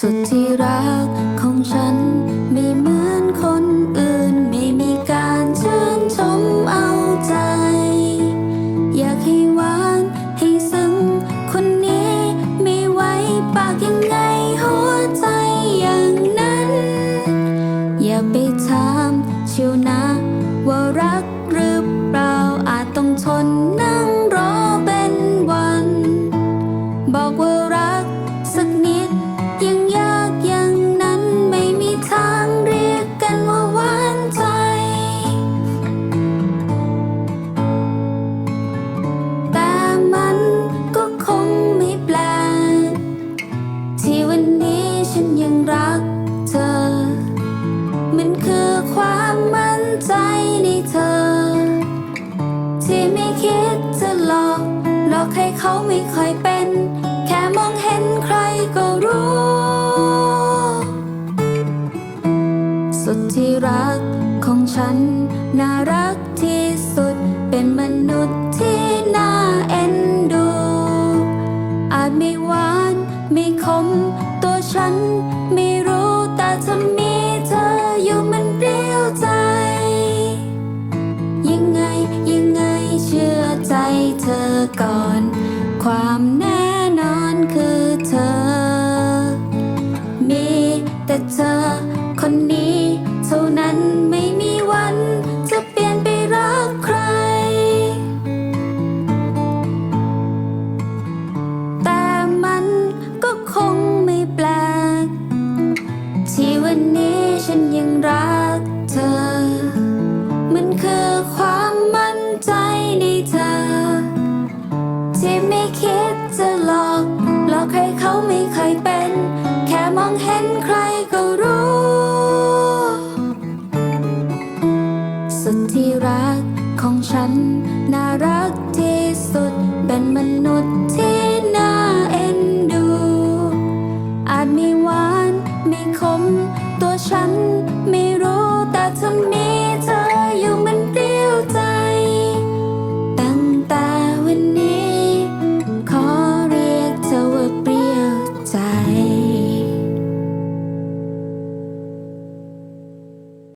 สุดที่รักของฉัน ไม่เหมือนคนอื่น ไม่มีการชื่นชมเอาใจ อยากให้หวานให้ซึ้งคนนี้ไม่ไหวปากยังไงหัวใจอย่างนั้น อย่าไปถามเชียวนะ ว่ารักหรือเปล่าอาจต้องทนนั่งรอเป็นวัน บอกว่ารัก เขาไม่ค่อยเป็น แค่มองเห็นใครก็รู้ สุดที่รักของฉัน น่ารักที่สุด เป็นมนุษย์ที่น่าเอ็นดู อาจไม่หวานไม่คม ตัวฉันไม่รู้แต่ถ้ามีเธออยู่มันเรียวใจ ยังไงยังไงเชื่อใจเธอก่อน ความแน่นอนคือเธอ มีแต่เธอคนนี้เท่านั้นไม่มีวันจะเปลี่ยนไปรักใคร แต่มันก็คงไม่แปลก ที่วันนี้ฉันยังรัก ที่ไม่คิดจะหลอกหลอกให้เขาไม่เคยเป็น แค่มองเห็นใครก็รู้ สุดที่รักของฉัน น่ารักที่สุด เป็นมนุษย์ที่น่าเอ็นดู อาจไม่หวานไม่คมตัวฉันไม่รู้แต่เธอมี